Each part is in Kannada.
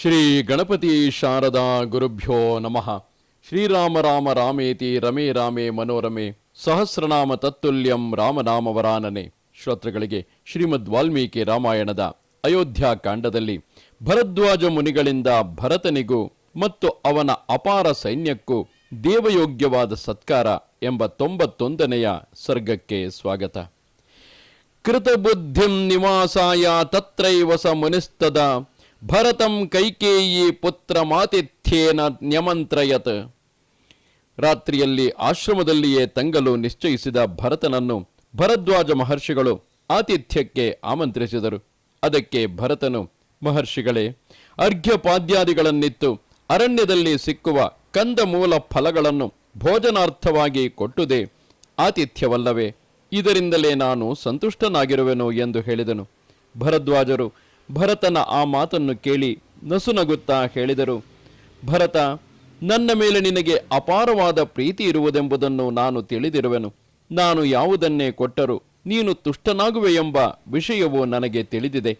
ಶ್ರೀ ಗಣಪತಿ ಶಾರದಾ ಗುರುಭ್ಯೋ ನಮಃ. ಶ್ರೀರಾಮ ರಾಮ ರಾಮೇತಿ ರಮೇ ರಾಮೇ ಮನೋರಮೆ. ಸಹಸ್ರನಾಮ ತತ್ತುಲ್ಯಂ ರಾಮನಾಮವರಾನನೆ. ಶ್ರೋತೃಗಳಿಗೆ ಶ್ರೀಮದ್ ವಾಲ್ಮೀಕಿ ರಾಮಾಯಣದ ಅಯೋಧ್ಯ ಕಾಂಡದಲ್ಲಿ ಭರದ್ವಾಜ ಮುನಿಗಳಿಂದ ಭರತನಿಗೂ ಮತ್ತು ಅವನ ಅಪಾರ ಸೈನ್ಯಕ್ಕೂ ದೇವಯೋಗ್ಯವಾದ ಸತ್ಕಾರ ಎಂಬ ತೊಂಬತ್ತೊಂದನೆಯ ಸರ್ಗಕ್ಕೆ ಸ್ವಾಗತ. ಕೃತಬುದ್ಧಿಂ ನಿವಾಸಾಯ ತತ್ರೈವಸ ಮುನಿಸ್ತದ ಭರತಂ ಕೈಕೇಯಿ ಪುತ್ರ ಮಾತಿಥ್ಯೇನ ನ್ಯಮಂತ್ರಯತ್. ರಾತ್ರಿಯಲ್ಲಿ ಆಶ್ರಮದಲ್ಲಿಯೇ ತಂಗಲು ನಿಶ್ಚಯಿಸಿದ ಭರತನನ್ನು ಭರದ್ವಾಜ ಮಹರ್ಷಿಗಳು ಆತಿಥ್ಯಕ್ಕೆ ಆಮಂತ್ರಿಸಿದರು. ಅದಕ್ಕೆ ಭರತನು, ಮಹರ್ಷಿಗಳೇ, ಅರ್ಘ್ಯಪಾದ್ಯಾದಿಗಳನ್ನಿತ್ತು. ಅರಣ್ಯದಲ್ಲಿ ಸಿಕ್ಕುವ ಕಂದಮೂಲ ಫಲಗಳನ್ನು ಭೋಜನಾರ್ಥವಾಗಿ ಕೊಟ್ಟುದೇ. ಆತಿಥ್ಯವಲ್ಲವೇ. ಇದರಿಂದಲೇ ನಾನು ಸಂತುಷ್ಟನಾಗಿರುವೆನು ಎಂದು ಹೇಳಿದನು. ಭರದ್ವಾಜರು ಭರತನ ಆ ಮಾತನ್ನು ಕೇಳಿ ನಸುನಗುತ್ತಾ ಹೇಳಿದರು, ಭರತ, ನನ್ನ ಮೇಲೆ ನಿನಗೆ ಅಪಾರವಾದ ಪ್ರೀತಿ ಇರುವುದೆಂಬುದನ್ನು ನಾನು ತಿಳಿದಿರುವೆನು. ನಾನು ಯಾವುದನ್ನೇ ಕೊಟ್ಟರೂ ನೀನು ತುಷ್ಟನಾಗುವೆ ಎಂಬ ವಿಷಯವು ನನಗೆ ತಿಳಿದಿದೆ.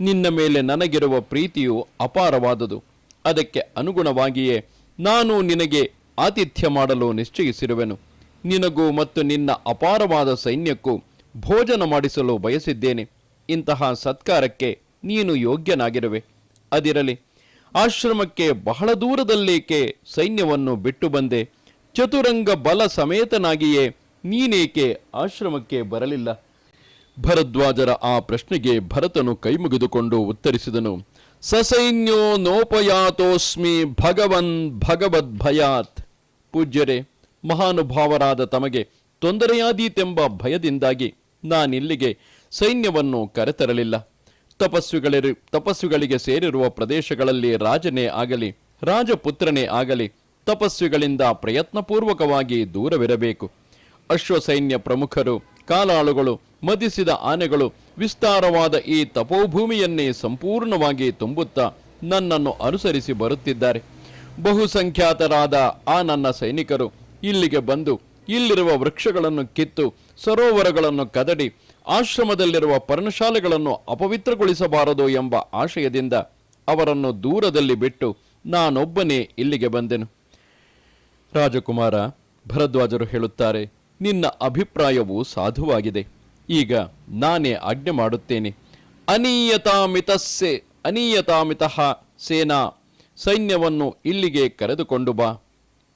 ನಿನ್ನ ಮೇಲೆ ನನಗಿರುವ ಪ್ರೀತಿಯು ಅಪಾರವಾದುದು. ಅದಕ್ಕೆ ಅನುಗುಣವಾಗಿಯೇ ನಾನು ನಿನಗೆ ಆತಿಥ್ಯ ಮಾಡಲು ನಿಶ್ಚಯಿಸಿರುವೆನು. ನಿನಗೂ ಮತ್ತು ನಿನ್ನ ಅಪಾರವಾದ ಸೈನ್ಯಕ್ಕೂ ಭೋಜನ ಮಾಡಿಸಲು ಬಯಸಿದ್ದೇನೆ. ಇಂತಹ ಸತ್ಕಾರಕ್ಕೆ ನೀನು ಯೋಗ್ಯನಾಗಿರುವೆ. ಅದಿರಲಿ, ಆಶ್ರಮಕ್ಕೆ ಬಹಳ ದೂರದಲ್ಲೇಕೆ ಸೈನ್ಯವನ್ನು ಬಿಟ್ಟು ಬಂದೆ? ಚತುರಂಗ ಬಲ ಸಮೇತನಾಗಿಯೇ ನೀನೇಕೆ ಆಶ್ರಮಕ್ಕೆ ಬರಲಿಲ್ಲ? ಭರದ್ವಾಜರ ಆ ಪ್ರಶ್ನೆಗೆ ಭರತನು ಕೈಮುಗಿದುಕೊಂಡು ಉತ್ತರಿಸಿದನು. ಸಸೈನ್ಯೋ ನೋಪಯಾತೋಸ್ಮಿ ಭಗವನ್ ಭಗವದ್ಭಯಾತ್. ಪೂಜ್ಯರೇ, ಮಹಾನುಭಾವರಾದ ತಮಗೆ ತೊಂದರೆಯಾದೀತೆಂಬ ಭಯದಿಂದಾಗಿ ನಾನಿಲ್ಲಿಗೆ ಸೈನ್ಯವನ್ನು ಕರೆತರಲಿಲ್ಲ. ತಪಸ್ವಿಗಳಿರು ತಪಸ್ವಿಗಳಿಗೆ ಸೇರಿರುವ ಪ್ರದೇಶಗಳಲ್ಲಿ ರಾಜನೇ ಆಗಲಿ, ರಾಜಪುತ್ರನೇ ಆಗಲಿ ತಪಸ್ವಿಗಳಿಂದ ಪ್ರಯತ್ನಪೂರ್ವಕವಾಗಿ ದೂರವಿರಬೇಕು. ಅಶ್ವಸೈನ್ಯ ಪ್ರಮುಖರು, ಕಾಲಾಳುಗಳು ಮದಿಸಿದ ಆನೆಗಳು ವಿಸ್ತಾರವಾದ ಈ ತಪೋಭೂಮಿಯನ್ನೇ ಸಂಪೂರ್ಣವಾಗಿ ತುಂಬುತ್ತಾ ನನ್ನನ್ನು ಅನುಸರಿಸಿ ಬರುತ್ತಿದ್ದಾರೆ. ಬಹುಸಂಖ್ಯಾತರಾದ ಆ ನನ್ನ ಸೈನಿಕರು ಇಲ್ಲಿಗೆ ಬಂದು ಇಲ್ಲಿರುವ ವೃಕ್ಷಗಳನ್ನು ಕಿತ್ತು ಸರೋವರಗಳನ್ನು ಕದಡಿ ಆಶ್ರಮದಲ್ಲಿರುವ ಪರ್ಣಶಾಲೆಗಳನ್ನು ಅಪವಿತ್ರಗೊಳಿಸಬಾರದು ಎಂಬ ಆಶಯದಿಂದ ಅವರನ್ನು ದೂರದಲ್ಲಿ ಬಿಟ್ಟು ನಾನೊಬ್ಬನೇ ಇಲ್ಲಿಗೆ ಬಂದೆನು. ರಾಜಕುಮಾರ, ಭರದ್ವಾಜರು ಹೇಳುತ್ತಾರೆ, ನಿನ್ನ ಅಭಿಪ್ರಾಯವು ಸಾಧುವಾಗಿದೆ. ಈಗ ನಾನೇ ಆಜ್ಞೆ ಮಾಡುತ್ತೇನೆ. ಅನೀಯತಾಮಿತಸ್ಸೆ, ಅನೀಯತಾಮಿತಃ ಸೇನಾ, ಸೈನ್ಯವನ್ನು ಇಲ್ಲಿಗೆ ಕರೆದುಕೊಂಡು ಬಾ.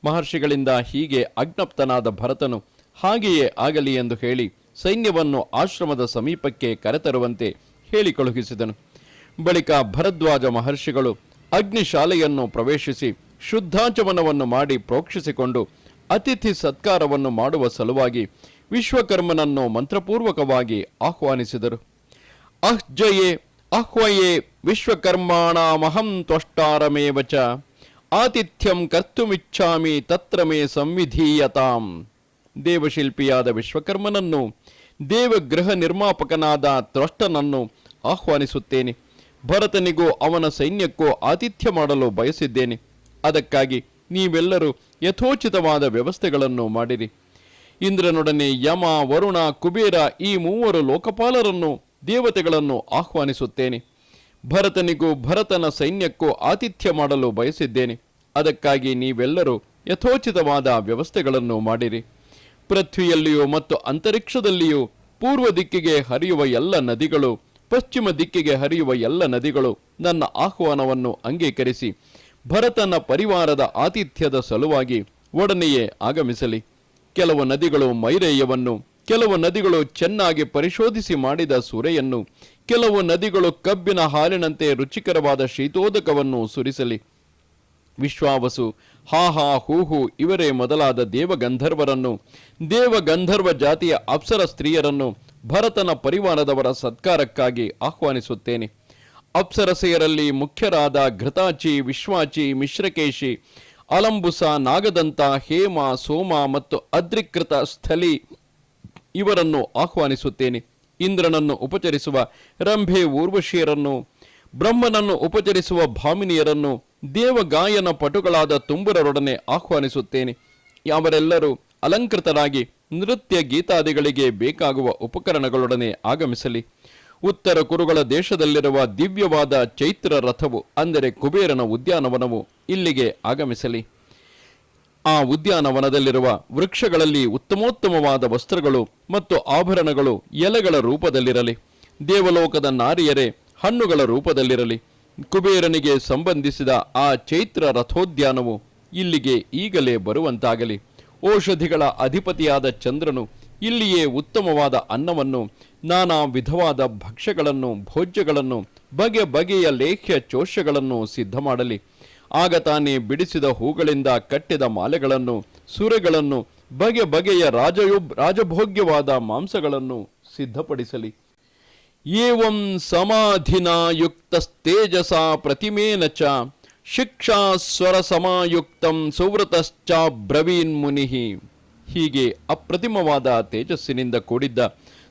ಮಹರ್ಷಿಗಳಿಂದ ಹೀಗೆ ಅಜ್ಞಪ್ತನಾದ ಭರತನು ಹಾಗೆಯೇ ಆಗಲಿ ಎಂದು ಹೇಳಿ ಸೈನ್ಯವನ್ನು ಆಶ್ರಮದ ಸಮೀಪಕ್ಕೆ ಕರೆತರುವಂತೆ ಹೇಳಿ ಕಳುಹಿಸಿದನು. ಬಳಿಕ ಭರದ್ವಾಜ ಮಹರ್ಷಿಗಳು ಅಗ್ನಿಶಾಲೆಯನ್ನು ಪ್ರವೇಶಿಸಿ ಶುದ್ಧಾಚಮನವನ್ನು ಮಾಡಿ ಪ್ರೋಕ್ಷಿಸಿಕೊಂಡು ಅತಿಥಿ ಸತ್ಕಾರವನ್ನು ಮಾಡುವ ಸಲುವಾಗಿ ವಿಶ್ವಕರ್ಮನನ್ನು ಮಂತ್ರಪೂರ್ವಕವಾಗಿ ಆಹ್ವಾನಿಸಿದರು. ಅಹ್ಜಯೇ ಆಹ್ವಯೇ ವಿಶ್ವಕರ್ಮಾಣಮಹಂ ತ್ವಷ್ಟಾರಮೇವ ಚ ಆತಿಥ್ಯಂ ಕರ್ತುಮಿಚ್ಛಾಮಿ ತತ್ರ ಮೇ ಸಂವಿಧೀಯತಾಂ. ದೇವಶಿಲ್ಪಿಯಾದ ವಿಶ್ವಕರ್ಮನನ್ನು ದೇವಗೃಹ ನಿರ್ಮಾಪಕನಾದ ತ್ರಷ್ಟನನ್ನು ಆಹ್ವಾನಿಸುತ್ತೇನೆ. ಭರತನಿಗೂ ಅವನ ಸೈನ್ಯಕ್ಕೂ ಆತಿಥ್ಯ ಮಾಡಲು ಬಯಸಿದ್ದೇನೆ. ಅದಕ್ಕಾಗಿ ನೀವೆಲ್ಲರೂ ಯಥೋಚಿತವಾದ ವ್ಯವಸ್ಥೆಗಳನ್ನು ಮಾಡಿರಿ. ಇಂದ್ರನೊಡನೆ ಯಮ, ವರುಣ, ಕುಬೇರ ಈ ಮೂವರು ಲೋಕಪಾಲರನ್ನು, ದೇವತೆಗಳನ್ನು ಆಹ್ವಾನಿಸುತ್ತೇನೆ. ಭರತನಿಗೂ ಭರತನ ಸೈನ್ಯಕ್ಕೂ ಆತಿಥ್ಯ ಮಾಡಲು ಬಯಸಿದ್ದೇನೆ. ಅದಕ್ಕಾಗಿ ನೀವೆಲ್ಲರೂ ಯಥೋಚಿತವಾದ ವ್ಯವಸ್ಥೆಗಳನ್ನು ಮಾಡಿರಿ. ಪೃಥ್ವಿಯಲ್ಲಿಯೂ ಮತ್ತು ಅಂತರಿಕ್ಷದಲ್ಲಿಯೂ ಪೂರ್ವ ದಿಕ್ಕಿಗೆ ಹರಿಯುವ ಎಲ್ಲ ನದಿಗಳು, ಪಶ್ಚಿಮ ದಿಕ್ಕಿಗೆ ಹರಿಯುವ ಎಲ್ಲ ನದಿಗಳು ನನ್ನ ಆಹ್ವಾನವನ್ನು ಅಂಗೀಕರಿಸಿ, ಭರತನ ಪರಿವಾರದ ಆತಿಥ್ಯದ ಸಲುವಾಗಿ ಒಡನೆಯೇ ಆಗಮಿಸಲಿ. ಕೆಲವು ನದಿಗಳು ಮೈರೇಯವನ್ನು, ಕೆಲವು ನದಿಗಳು ಚೆನ್ನಾಗಿ ಪರಿಶೋಧಿಸಿ ಮಾಡಿದ ಸುರೆಯನ್ನು, ಕೆಲವು ನದಿಗಳು ಕಬ್ಬಿನ ಹಾಲಿನಂತೆ ರುಚಿಕರವಾದ ಶೀತೋದಕವನ್ನು ಸುರಿಸಲಿ. ವಿಶ್ವಾವಸು. ಹಾ ಹಾ, ಹೂ ಹೂ, ಇವರೇ ಮೊದಲಾದ ದೇವಗಂಧರ್ವರನ್ನು. ದೇವಗಂಧರ್ವ ಜಾತಿಯ ಅಪ್ಸರ ಸ್ತ್ರೀಯರನ್ನು ಭರತನ ಪರಿವಾರದವರ ಸತ್ಕಾರಕ್ಕಾಗಿ ಆಹ್ವಾನಿಸುತ್ತೇನೆ. ಅಪ್ಸರಸೆಯರಲ್ಲಿ ಮುಖ್ಯರಾದ ಘೃತಾಚಿ, ವಿಶ್ವಾಚಿ, ಮಿಶ್ರಕೇಶಿ, ಅಲಂಬುಸ, ನಾಗದಂತ, ಹೇಮ, ಸೋಮ ಮತ್ತು ಅದ್ರಿಕೃತ ಸ್ಥಲಿ ಇವರನ್ನು ಆಹ್ವಾನಿಸುತ್ತೇನೆ. ಇಂದ್ರನನ್ನು ಉಪಚರಿಸುವ ರಂಭೆ ಊರ್ವಶಿಯರನ್ನು ಬ್ರಹ್ಮನನ್ನು ಉಪಚರಿಸುವ ಭಾಮಿನಿಯರನ್ನು ದೇವಗಾಯನ ಪಟುಗಳಾದ ತುಂಬುರರೊಡನೆ ಆಹ್ವಾನಿಸುತ್ತೇನೆ. ಯಾವರೆಲ್ಲರೂ ಅಲಂಕೃತರಾಗಿ ನೃತ್ಯ ಗೀತಾದಿಗಳಿಗೆ ಬೇಕಾಗುವ ಉಪಕರಣಗಳೊಡನೆ ಆಗಮಿಸಲಿ. ಉತ್ತರ ಕುರುಗಳ ದೇಶದಲ್ಲಿರುವ ದಿವ್ಯವಾದ ಚೈತ್ರ ರಥವು, ಅಂದರೆ ಕುಬೇರನ ಉದ್ಯಾನವನವು, ಇಲ್ಲಿಗೆ ಆಗಮಿಸಲಿ. ಆ ಉದ್ಯಾನವನದಲ್ಲಿರುವ ವೃಕ್ಷಗಳಲ್ಲಿ ಉತ್ತಮೋತ್ತಮವಾದ ವಸ್ತ್ರಗಳು ಮತ್ತು ಆಭರಣಗಳು ಎಲೆಗಳ ರೂಪದಲ್ಲಿರಲಿ. ದೇವಲೋಕದ ನಾರಿಯರೇ ಹಣ್ಣುಗಳ ರೂಪದಲ್ಲಿರಲಿ. ಕುಬೇರನಿಗೆ ಸಂಬಂಧಿಸಿದ ಆ ಚೈತ್ರ ರಥೋದ್ಯಾನವು ಇಲ್ಲಿಗೆ ಈಗಲೇ ಬರುವಂತಾಗಲಿ. ಔಷಧಿಗಳ ಅಧಿಪತಿಯಾದ ಚಂದ್ರನು ಇಲ್ಲಿಯೇ ಉತ್ತಮವಾದ ಅನ್ನವನ್ನು, ನಾನಾ ವಿಧವಾದ ಭಕ್ಷ್ಯಗಳನ್ನು, ಭೋಜ್ಯಗಳನ್ನು, ಬಗೆ ಬಗೆಯ ಲೇಖ್ಯ ಚೋಷ್ಯಗಳನ್ನು ಸಿದ್ಧ ಮಾಡಲಿ ಆಗ ತಾನೇ ಬಿಡಿಸಿದ ಹೂಗಳಿಂದ ಕಟ್ಟಿದ ಮಾಲೆಗಳನ್ನು, ಸುರೆಗಳನ್ನು, ಬಗೆ ಬಗೆಯ ರಾಜಯೋ ರಾಜಭೋಗ್ಯವಾದ ಮಾಂಸಗಳನ್ನು ಸಿದ್ಧಪಡಿಸಲಿ. ಏವಂ ಸಮಾಧಿನ ಯುಕ್ತಸ್ತೇಜಸ ಪ್ರತಿಮೇನ ಚ ಶಿಕ್ಷಾ ಸ್ವರ ಸಮಾಯುಕ್ತಂ ಸುವೃತಶ್ಚ ಬ್ರವೀನ್ ಮುನಿಹಿ ಹೀಗೆ ಅಪ್ರತಿಮವಾದ ತೇಜಸ್ಸಿನಿಂದ ಕೂಡಿದ್ದ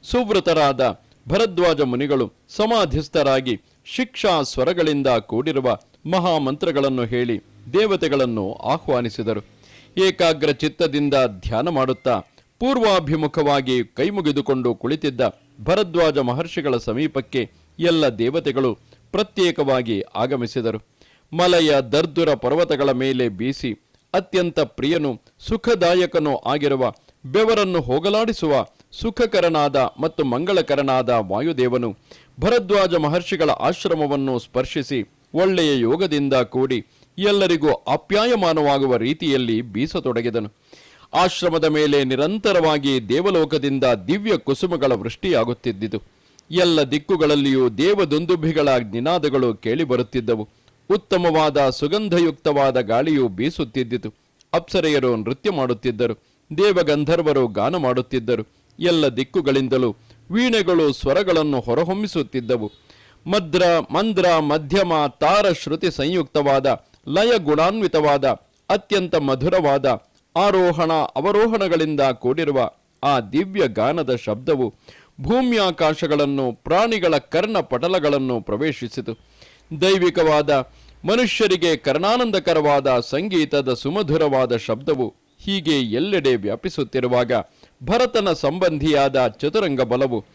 ಸುವ್ರತರಾದ ಭರದ್ವಾಜ ಮುನಿಗಳು ಸಮಾಧಿಸ್ಥರಾಗಿ ಶಿಕ್ಷಾ ಸ್ವರಗಳಿಂದ ಕೂಡಿರುವ ಮಹಾಮಂತ್ರಗಳನ್ನು ಹೇಳಿ ದೇವತೆಗಳನ್ನು ಆಹ್ವಾನಿಸಿದರು. ಏಕಾಗ್ರ ಚಿತ್ತದಿಂದ ಧ್ಯಾನ ಮಾಡುತ್ತಾ ಪೂರ್ವಾಭಿಮುಖವಾಗಿ ಕೈಮುಗಿದುಕೊಂಡು ಕುಳಿತಿದ್ದ ಭರದ್ವಾಜ ಮಹರ್ಷಿಗಳ ಸಮೀಪಕ್ಕೆ ಎಲ್ಲ ದೇವತೆಗಳು ಪ್ರತ್ಯೇಕವಾಗಿ ಆಗಮಿಸಿದರು. ಮಲಯ ದರ್ದುರ ಪರ್ವತಗಳ ಮೇಲೆ ಬೀಸಿ ಅತ್ಯಂತ ಪ್ರಿಯನು, ಸುಖದಾಯಕನೂ ಆಗಿರುವ ಬೆವರನ್ನು ಹೋಗಲಾಡಿಸುವ ಸುಖಕರನಾದ ಮತ್ತು ಮಂಗಳಕರನಾದ ವಾಯುದೇವನು ಭರದ್ವಾಜ ಮಹರ್ಷಿಗಳ ಆಶ್ರಮವನ್ನು ಸ್ಪರ್ಶಿಸಿ ಒಳ್ಳೆಯ ಯೋಗದಿಂದ ಕೂಡಿ ಎಲ್ಲರಿಗೂ ಅಪ್ಯಾಯಮಾನವಾಗುವ ರೀತಿಯಲ್ಲಿ ಬೀಸತೊಡಗಿದನು. ಆಶ್ರಮದ ಮೇಲೆ ನಿರಂತರವಾಗಿ ದೇವಲೋಕದಿಂದ ದಿವ್ಯ ಕುಸುಮಗಳ ವೃಷ್ಟಿಯಾಗುತ್ತಿದ್ದಿತು. ಎಲ್ಲ ದಿಕ್ಕುಗಳಲ್ಲಿಯೂ ದೇವದುಂದುಭಿಗಳ ನಿನಾದಗಳು ಕೇಳಿಬರುತ್ತಿದ್ದವು. ಉತ್ತಮವಾದ ಸುಗಂಧಯುಕ್ತವಾದ ಗಾಳಿಯು ಬೀಸುತ್ತಿದ್ದಿತು. ಅಪ್ಸರೆಯರು ನೃತ್ಯ ಮಾಡುತ್ತಿದ್ದರು. ದೇವಗಂಧರ್ವರು ಗಾನ ಮಾಡುತ್ತಿದ್ದರು. ಎಲ್ಲ ದಿಕ್ಕುಗಳಿಂದಲೂ ವೀಣೆಗಳು ಸ್ವರಗಳನ್ನು ಹೊರಹೊಮ್ಮಿಸುತ್ತಿದ್ದವು. ಮದ್ರ, ಮಂದ್ರ, ಮಧ್ಯಮ ತಾರ ಶ್ರುತಿ ಸಂಯುಕ್ತವಾದ ಲಯ ಗುಣಾನ್ವಿತವಾದ ಅತ್ಯಂತ ಮಧುರವಾದ ಆರೋಹಣ ಅವರೋಹಣಗಳಿಂದ ಕೂಡಿರುವ ಆ ದಿವ್ಯ ಗಾನದ ಶಬ್ದವು ಭೂಮ್ಯಾಕಾಶಗಳನ್ನು, ಪ್ರಾಣಿಗಳ ಕರ್ಣ ಪಟಲಗಳನ್ನು ಪ್ರವೇಶಿಸಿತು. ದೈವಿಕವಾದ, ಮನುಷ್ಯರಿಗೆ ಕರ್ಣಾನಂದಕರವಾದ ಸಂಗೀತದ ಸುಮಧುರವಾದ ಶಬ್ದವು ಹೀಗೆ ಎಲ್ಲೆಡೆ ವ್ಯಾಪಿಸುತ್ತಿರುವಾಗ ಭರತನ ಸಂಬಂಧಿಯಾದ ಚತುರಂಗ ಬಲವು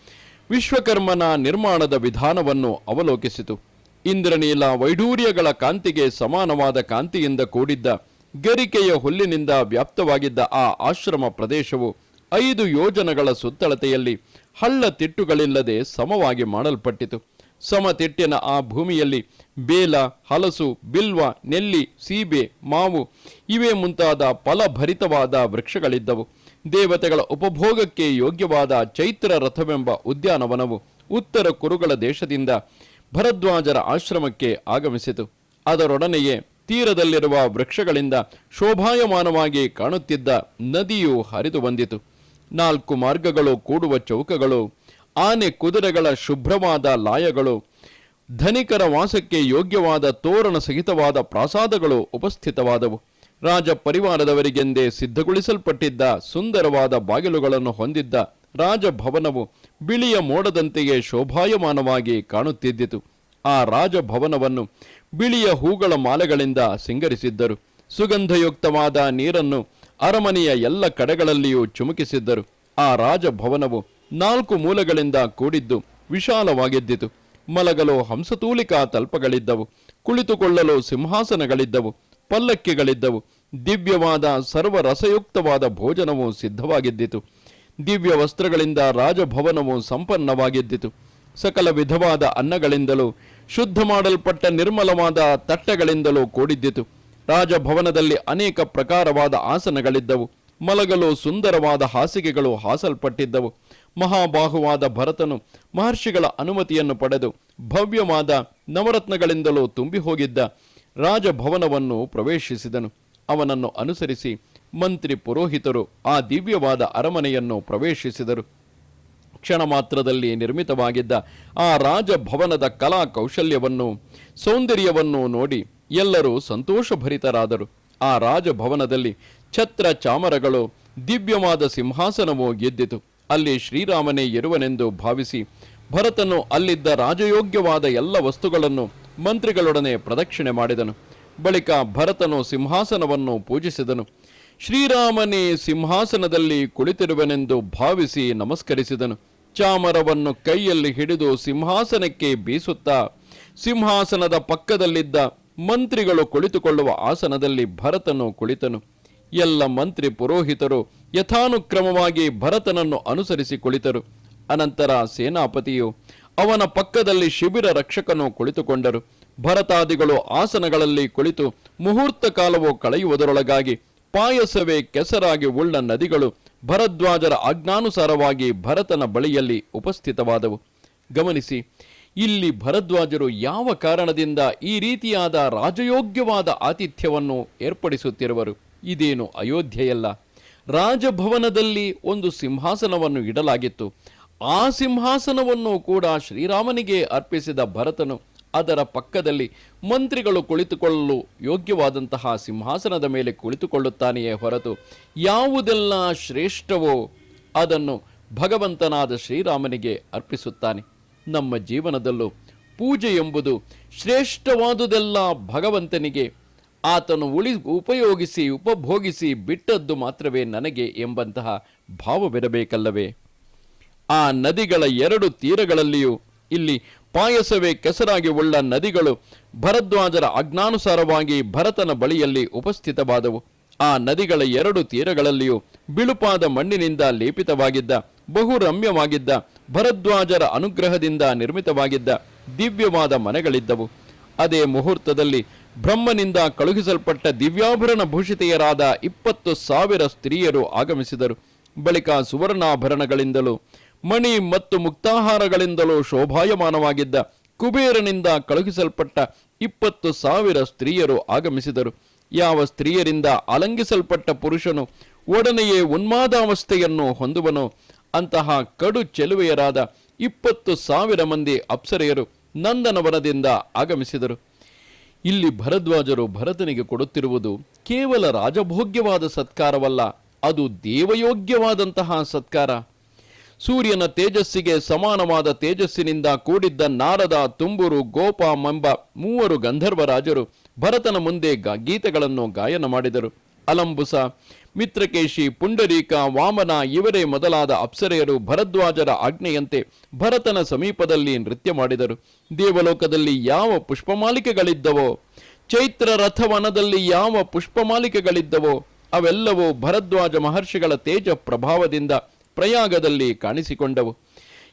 ವಿಶ್ವಕರ್ಮನ ನಿರ್ಮಾಣದ ವಿಧಾನವನ್ನು ಅವಲೋಕಿಸಿತು. ಇಂದ್ರನೀಲ ವೈಡೂರ್ಯಗಳ ಕಾಂತಿಗೆ ಸಮಾನವಾದ ಕಾಂತಿಯಿಂದ ಕೂಡಿದ್ದ ಗರಿಕೆಯ ಹುಲ್ಲಿನಿಂದ ವ್ಯಾಪ್ತವಾಗಿದ್ದ ಆ ಆಶ್ರಮ ಪ್ರದೇಶವು ಐದು ಯೋಜನಗಳ ಸುತ್ತಳತೆಯಲ್ಲಿ ಹಳ್ಳ ತಿಟ್ಟುಗಳಿಲ್ಲದೆ ಸಮವಾಗಿ ಮಾಡಲ್ಪಟ್ಟಿತು. ಸಮತಿಟ್ಟಿನ ಆ ಭೂಮಿಯಲ್ಲಿ ಬೇಲ, ಹಲಸು, ಬಿಲ್ವ, ನೆಲ್ಲಿ, ಸೀಬೆ, ಮಾವು ಇವೇ ಮುಂತಾದ ಫಲಭರಿತವಾದ ವೃಕ್ಷಗಳಿದ್ದವು. ದೇವತೆಗಳ ಉಪಭೋಗಕ್ಕೆ ಯೋಗ್ಯವಾದ ಚೈತ್ರ ರಥವೆಂಬ ಉದ್ಯಾನವನವು ಉತ್ತರ ಕುರುಗಳ ದೇಶದಿಂದ ಭರದ್ವಾಜರ ಆಶ್ರಮಕ್ಕೆ ಆಗಮಿಸಿತು. ಅದರೊಡನೆಯೇ ತೀರದಲ್ಲಿರುವ ವೃಕ್ಷಗಳಿಂದ ಶೋಭಾಯಮಾನವಾಗಿ ಕಾಣುತ್ತಿದ್ದ ನದಿಯು ಹರಿದು ಬಂದಿತು. ನಾಲ್ಕು ಮಾರ್ಗಗಳು ಕೂಡುವ ಚೌಕಗಳು, ಆನೆ ಕುದುರೆಗಳ ಶುಭ್ರವಾದ ಲಾಯಗಳು, ಧನಿಕರ ವಾಸಕ್ಕೆ ಯೋಗ್ಯವಾದ ತೋರಣ ಸಹಿತವಾದ ಪ್ರಾಸಾದಗಳು ಉಪಸ್ಥಿತವಾದವು. ರಾಜ ಪರಿವಾರದವರಿಗೆಂದೇ ಸಿದ್ಧಗೊಳಿಸಲ್ಪಟ್ಟಿದ್ದ ಸುಂದರವಾದ ಬಾಗಿಲುಗಳನ್ನು ಹೊಂದಿದ್ದ ರಾಜಭವನವು ಬಿಳಿಯ ಮೋಡದಂತೆಯೇ ಶೋಭಾಯಮಾನವಾಗಿ ಕಾಣುತ್ತಿದ್ದಿತು. ಆ ರಾಜಭವನವನ್ನು ಬಿಳಿಯ ಹೂಗಳ ಮಾಲೆಗಳಿಂದ ಸಿಂಗರಿಸಿದ್ದರು. ಸುಗಂಧಯುಕ್ತವಾದ ನೀರನ್ನು ಅರಮನೆಯ ಎಲ್ಲ ಕಡೆಗಳಲ್ಲಿಯೂ ಚುಮುಕಿಸಿದ್ದರು. ಆ ರಾಜಭವನವು ನಾಲ್ಕು ಮೂಲಗಳಿಂದ ಕೂಡಿದ್ದು ವಿಶಾಲವಾಗಿದ್ದಿತು. ಮಲಗಲು ಹಂಸತೂಲಿಕಾ ತಲ್ಪಗಳಿದ್ದವು. ಕುಳಿತುಕೊಳ್ಳಲು ಸಿಂಹಾಸನಗಳಿದ್ದವು. ಪಲ್ಲಕ್ಕಿಗಳಿದ್ದವು. ದಿವ್ಯವಾದ ಸರ್ವರಸಯುಕ್ತವಾದ ಭೋಜನವು ಸಿದ್ಧವಾಗಿದ್ದಿತು. ದಿವ್ಯ ವಸ್ತ್ರಗಳಿಂದ ರಾಜಭವನವು ಸಂಪನ್ನವಾಗಿದ್ದಿತು. ಸಕಲ ವಿಧವಾದ ಅನ್ನಗಳಿಂದಲೂ ಶುದ್ಧ ಮಾಡಲ್ಪಟ್ಟ ನಿರ್ಮಲವಾದ ತಟ್ಟೆಗಳಿಂದಲೂ ಕೂಡಿದ್ದಿತು. ರಾಜಭವನದಲ್ಲಿ ಅನೇಕ ಪ್ರಕಾರವಾದ ಆಸನಗಳಿದ್ದವು. ಮಲಗಲು ಸುಂದರವಾದ ಹಾಸಿಗೆಗಳು ಹಾಸಲ್ಪಟ್ಟಿದ್ದವು. ಮಹಾಬಾಹುವಾದ ಭರತನು ಮಹರ್ಷಿಗಳ ಅನುಮತಿಯನ್ನು ಪಡೆದು ಭವ್ಯವಾದ ನವರತ್ನಗಳಿಂದಲೂ ತುಂಬಿ ಹೋಗಿದ್ದ ರಾಜಭವನವನ್ನು ಪ್ರವೇಶಿಸಿದನು. ಅವನನ್ನು ಅನುಸರಿಸಿ ಮಂತ್ರಿ ಪುರೋಹಿತರು ಆ ದಿವ್ಯವಾದ ಅರಮನೆಯನ್ನು ಪ್ರವೇಶಿಸಿದರು. ಕ್ಷಣ ಮಾತ್ರದಲ್ಲಿ ನಿರ್ಮಿತವಾಗಿದ್ದ ಆ ರಾಜಭವನದ ಕಲಾ ಕೌಶಲ್ಯವನ್ನು, ಸೌಂದರ್ಯವನ್ನು ನೋಡಿ ಎಲ್ಲರೂ ಸಂತೋಷಭರಿತರಾದರು. ಆ ರಾಜಭವನದಲ್ಲಿ ಛತ್ರ ಚಾಮರಗಳು, ದಿವ್ಯವಾದ ಸಿಂಹಾಸನವು ಗೆದ್ದಿತು. ಅಲ್ಲಿ ಶ್ರೀರಾಮನೇ ಇರುವನೆಂದು ಭಾವಿಸಿ ಭರತನು ಅಲ್ಲಿದ್ದ ರಾಜಯೋಗ್ಯವಾದ ಎಲ್ಲ ವಸ್ತುಗಳನ್ನು ಮಂತ್ರಿಗಳೊಡನೆ ಪ್ರದಕ್ಷಿಣೆ ಮಾಡಿದನು. ಬಳಿಕ ಭರತನು ಸಿಂಹಾಸನವನ್ನು ಪೂಜಿಸಿದನು. ಶ್ರೀರಾಮನೇ ಸಿಂಹಾಸನದಲ್ಲಿ ಕುಳಿತಿರುವನೆಂದು ಭಾವಿಸಿ ನಮಸ್ಕರಿಸಿದನು. ಚಾಮರವನ್ನು ಕೈಯಲ್ಲಿ ಹಿಡಿದು ಸಿಂಹಾಸನಕ್ಕೆ ಬೀಸುತ್ತಾ, ಸಿಂಹಾಸನದ ಪಕ್ಕದಲ್ಲಿದ್ದ ಮಂತ್ರಿಗಳು ಕುಳಿತುಕೊಳ್ಳುವ ಆಸನದಲ್ಲಿ ಭರತನು ಕುಳಿತನು. ಎಲ್ಲ ಮಂತ್ರಿ ಪುರೋಹಿತರು ಯಥಾನುಕ್ರಮವಾಗಿ ಭರತನನ್ನು ಅನುಸರಿಸಿ ಕುಳಿತರು. ಅನಂತರ ಸೇನಾಪತಿಯು ಅವನ ಪಕ್ಕದಲ್ಲಿ ಶಿಬಿರ ರಕ್ಷಕನು ಕುಳಿತುಕೊಂಡರು. ಭರತಾದಿಗಳು ಆಸನಗಳಲ್ಲಿ ಕುಳಿತು ಮುಹೂರ್ತ ಕಾಲವು ಕಳೆಯುವುದರೊಳಗಾಗಿ ಪಾಯಸವೇ ಕೆಸರಾಗಿ ಉಳ್ಳ ನದಿಗಳು ಭರದ್ವಾಜರ ಆಜ್ಞಾನುಸಾರವಾಗಿ ಭರತನ ಬಳಿಯಲ್ಲಿ ಉಪಸ್ಥಿತವಾದವು. ಗಮನಿಸಿ, ಇಲ್ಲಿ ಭರದ್ವಾಜರು ಯಾವ ಕಾರಣದಿಂದ ಈ ರೀತಿಯಾದ ರಾಜಯೋಗ್ಯವಾದ ಆತಿಥ್ಯವನ್ನು ಏರ್ಪಡಿಸುತ್ತಿರುವರು? ಇದೇನು ಅಯೋಧ್ಯೆಯಲ್ಲ? ರಾಜಭವನದಲ್ಲಿ ಒಂದು ಸಿಂಹಾಸನವನ್ನು ಇಡಲಾಗಿತ್ತು. ಆ ಸಿಂಹಾಸನವನ್ನು ಕೂಡ ಶ್ರೀರಾಮನಿಗೆ ಅರ್ಪಿಸಿದ ಭರತನು ಅದರ ಪಕ್ಕದಲ್ಲಿ ಮಂತ್ರಿಗಳು ಕುಳಿತುಕೊಳ್ಳಲು ಯೋಗ್ಯವಾದಂತಹ ಸಿಂಹಾಸನದ ಮೇಲೆ ಕುಳಿತುಕೊಳ್ಳುತ್ತಾನೆಯೇ ಹೊರತು ಯಾವುದೆಲ್ಲ ಶ್ರೇಷ್ಠವೋ ಅದನ್ನು ಭಗವಂತನಾದ ಶ್ರೀರಾಮನಿಗೆ ಅರ್ಪಿಸುತ್ತಾನೆ. ನಮ್ಮ ಜೀವನದಲ್ಲೂ ಪೂಜೆ ಎಂಬುದು ಶ್ರೇಷ್ಠವಾದುದೆಲ್ಲ ಭಗವಂತನಿಗೆ ಆತನು ಉಳಿ ಉಪಯೋಗಿಸಿ ಉಪಭೋಗಿಸಿ ಬಿಟ್ಟದ್ದು ಮಾತ್ರವೇ ನನಗೆ ಎಂಬಂತಹ ಭಾವವಿರಬೇಕಲ್ಲವೇ? ಆ ನದಿಗಳ ಎರಡು ತೀರಗಳಲ್ಲಿಯೂ ಇಲ್ಲಿ ಪಾಯಸವೇ ಕೆಸರಾಗಿ ಉಳ್ಳ ನದಿಗಳು ಭರದ್ವಾಜರ ಅಜ್ಞಾನುಸಾರವಾಗಿ ಭರತನ ಬಳಿಯಲ್ಲಿ ಉಪಸ್ಥಿತವಾದವು. ಆ ನದಿಗಳ ಎರಡು ತೀರಗಳಲ್ಲಿಯೂ ಬಿಳುಪಾದ ಮಣ್ಣಿನಿಂದ ಲೇಪಿತವಾಗಿದ್ದ ಬಹು ರಮ್ಯವಾಗಿದ್ದ ಭರದ್ವಾಜರ ಅನುಗ್ರಹದಿಂದ ನಿರ್ಮಿತವಾಗಿದ್ದ ದಿವ್ಯವಾದ ಮನೆಗಳಿದ್ದವು. ಅದೇ ಮುಹೂರ್ತದಲ್ಲಿ ಬ್ರಹ್ಮನಿಂದ ಕಳುಹಿಸಲ್ಪಟ್ಟ ದಿವ್ಯಾಭರಣ ಭೂಷಿತೆಯರಾದ ಇಪ್ಪತ್ತು ಸಾವಿರ ಸ್ತ್ರೀಯರು ಆಗಮಿಸಿದರು. ಬಳಿಕ ಸುವರ್ಣಾಭರಣಗಳಿಂದಲೂ ಮಣಿ ಮತ್ತು ಮುಕ್ತಾಹಾರಗಳಿಂದಲೂ ಶೋಭಾಯಮಾನವಾಗಿದ್ದ ಕುಬೇರನಿಂದ ಕಳುಹಿಸಲ್ಪಟ್ಟ ಇಪ್ಪತ್ತು ಸಾವಿರ ಸ್ತ್ರೀಯರು ಆಗಮಿಸಿದರು. ಯಾವ ಸ್ತ್ರೀಯರಿಂದ ಅಲಂಗಿಸಲ್ಪಟ್ಟ ಪುರುಷನು ಒಡನೆಯೇ ಉನ್ಮಾದಾವಸ್ಥೆಯನ್ನು ಹೊಂದುವನೋ, ಅಂತಹ ಕಡು ಚೆಲುವೆಯರಾದ ಇಪ್ಪತ್ತು ಸಾವಿರ ಮಂದಿ ಅಪ್ಸರೆಯರು ನಂದನವನದಿಂದ ಆಗಮಿಸಿದರು. ಇಲ್ಲಿ ಭರದ್ವಾಜರು ಭರತನಿಗೆ ಕೊಡುತ್ತಿರುವುದು ಕೇವಲ ರಾಜಭೋಗ್ಯವಾದ ಸತ್ಕಾರವಲ್ಲ, ಅದು ದೇವಯೋಗ್ಯವಾದಂತಹ ಸತ್ಕಾರ. ಸೂರ್ಯನ ತೇಜಸ್ಸಿಗೆ ಸಮಾನವಾದ ತೇಜಸ್ಸಿನಿಂದ ಕೂಡಿದ್ದ ನಾರದ ತುಂಬುರು ಗೋಪ ಎಂಬ ಮೂವರು ಗಂಧರ್ವರಾಜರು ಭರತನ ಮುಂದೆ ಗೀತೆಗಳನ್ನು ಗಾಯನ ಮಾಡಿದರು. ಅಲಂಬುಸ, ಮಿತ್ರಕೇಶಿ, ಪುಂಡರೀಕ, ವಾಮನ ಇವರೇ ಮೊದಲಾದ ಅಪ್ಸರೆಯರು ಭರದ್ವಾಜರ ಆಜ್ಞೆಯಂತೆ ಭರತನ ಸಮೀಪದಲ್ಲಿ ನೃತ್ಯ ಮಾಡಿದರು. ದೇವಲೋಕದಲ್ಲಿ ಯಾವ ಪುಷ್ಪಮಾಲಿಕೆಗಳಿದ್ದವೋ, ಚೈತ್ರ ರಥವನದಲ್ಲಿ ಯಾವ ಪುಷ್ಪಮಾಲಿಕೆಗಳಿದ್ದವೋ, ಅವೆಲ್ಲವೂ ಭರದ್ವಾಜ ಮಹರ್ಷಿಗಳ ತೇಜ ಪ್ರಭಾವದಿಂದ ಪ್ರಯಾಗದಲ್ಲಿ ಕಾಣಿಸಿಕೊಂಡವು.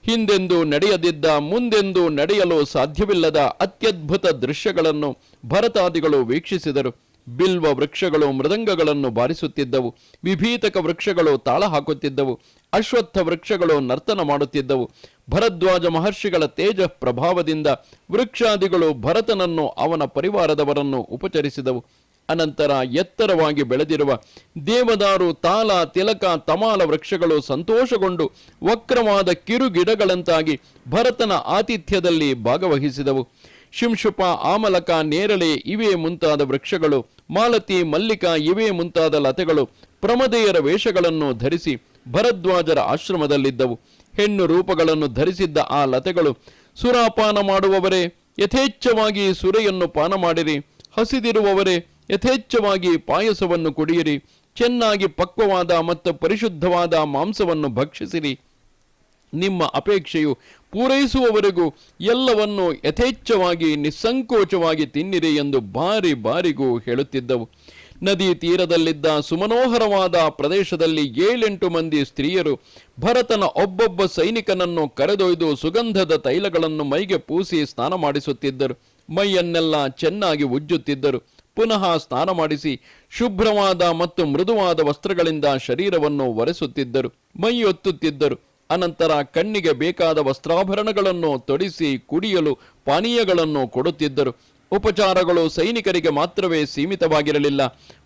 ಹಿಂದೆಂದು ನಡೆಯದಿದ್ದ ಮುಂದೆಂದು ನಡೆಯಲು ಸಾಧ್ಯವಿಲ್ಲದ ಅತ್ಯದ್ಭುತ ದೃಶ್ಯಗಳನ್ನು ಭರತಾದಿಗಳು ವೀಕ್ಷಿಸಿದರು. ಬಿಲ್ವ ವೃಕ್ಷಗಳು ಮೃದಂಗಗಳನ್ನು ಬಾರಿಸುತ್ತಿದ್ದವು. ವಿಭೀತಕ ವೃಕ್ಷಗಳು ತಾಳ ಹಾಕುತ್ತಿದ್ದವು. ಅಶ್ವತ್ಥ ವೃಕ್ಷಗಳು ನರ್ತನ ಮಾಡುತ್ತಿದ್ದವು. ಭರದ್ವಾಜ ಮಹರ್ಷಿಗಳ ತೇಜ ಪ್ರಭಾವದಿಂದ ವೃಕ್ಷಾದಿಗಳು ಭರತನನ್ನು ಅವನ ಪರಿವಾರದವರನ್ನು ಉಪಚರಿಸಿದವು. ಅನಂತರ ಎತ್ತರವಾಗಿ ಬೆಳೆದಿರುವ ದೇವದಾರು, ತಾಲ, ತಿಲಕ, ತಮಾಲ ವೃಕ್ಷಗಳು ಸಂತೋಷಗೊಂಡು ವಕ್ರವಾದ ಕಿರುಗಿಡಗಳಂತಾಗಿ ಭರತನ ಆತಿಥ್ಯದಲ್ಲಿ ಭಾಗವಹಿಸಿದವು. ಶಿಂಶುಪ, ಆಮಲಕ, ನೇರಳೆ ಇವೇ ಮುಂತಾದ ವೃಕ್ಷಗಳು, ಮಾಲತಿ, ಮಲ್ಲಿಕ ಇವೇ ಮುಂತಾದ ಲತೆಗಳು ಪ್ರಮದೆಯರ ವೇಷಗಳನ್ನು ಧರಿಸಿ ಭರದ್ವಾಜರ ಆಶ್ರಮದಲ್ಲಿದ್ದವು. ಹೆಣ್ಣು ರೂಪಗಳನ್ನು ಧರಿಸಿದ್ದ ಆ ಲತೆಗಳು, ಸುರಾಪಾನ ಮಾಡುವವರೇ, ಯಥೇಚ್ಛವಾಗಿ ಸುರೆಯನ್ನು ಪಾನ ಮಾಡಿರಿ, ಹಸಿದಿರುವವರೇ ಯಥೇಚ್ಛವಾಗಿ ಪಾಯಸವನ್ನು ಕುಡಿಯಿರಿ, ಚೆನ್ನಾಗಿ ಪಕ್ವವಾದ ಮತ್ತು ಪರಿಶುದ್ಧವಾದ ಮಾಂಸವನ್ನು ಭಕ್ಷಿಸಿರಿ. ನಿಮ್ಮ ಅಪೇಕ್ಷೆಯು ಪೂರೈಸುವವರೆಗೂ ಎಲ್ಲವನ್ನು ಯಥೇಚ್ಛವಾಗಿ, ನಿಸ್ಸಂಕೋಚವಾಗಿ ತಿನ್ನಿರಿ ಎಂದು ಬಾರಿ ಬಾರಿಗೂ ಹೇಳುತ್ತಿದ್ದವು. ನದಿ ತೀರದಲ್ಲಿದ್ದ ಸುಮನೋಹರವಾದ ಪ್ರದೇಶದಲ್ಲಿ ಏಳೆಂಟು ಮಂದಿ ಸ್ತ್ರೀಯರು ಭರತನ ಒಬ್ಬೊಬ್ಬ ಸೈನಿಕನನ್ನು ಕರೆದೊಯ್ದು ಸುಗಂಧದ ತೈಲಗಳನ್ನು ಮೈಗೆ ಪೂಸಿ ಸ್ನಾನ ಮಾಡಿಸುತ್ತಿದ್ದರು ಮೈಯನ್ನೆಲ್ಲ ಚೆನ್ನಾಗಿ ಉಜ್ಜುತ್ತಿದ್ದರು. ಪುನಃ ಸ್ನಾನ ಮಾಡಿಸಿ ಶುಭ್ರವಾದ ಮತ್ತು ಮೃದುವಾದ ವಸ್ತ್ರಗಳಿಂದ ಶರೀರವನ್ನು ಒರೆಸುತ್ತಿದ್ದರು. ಮೈಯೊತ್ತುತ್ತಿದ್ದರು ಅನಂತರ ಕಣ್ಣಿಗೆ ಬೇಕಾದ ವಸ್ತ್ರಾಭರಣಗಳನ್ನು ತೊಡಿಸಿ ಕುಡಿಯಲು ಪಾನೀಯಗಳನ್ನು ಕೊಡುತ್ತಿದ್ದರು. ಉಪಚಾರಗಳು ಸೈನಿಕರಿಗೆ ಮಾತ್ರವೇ ಸೀಮಿತವಾಗಿರಲಿಲ್ಲ.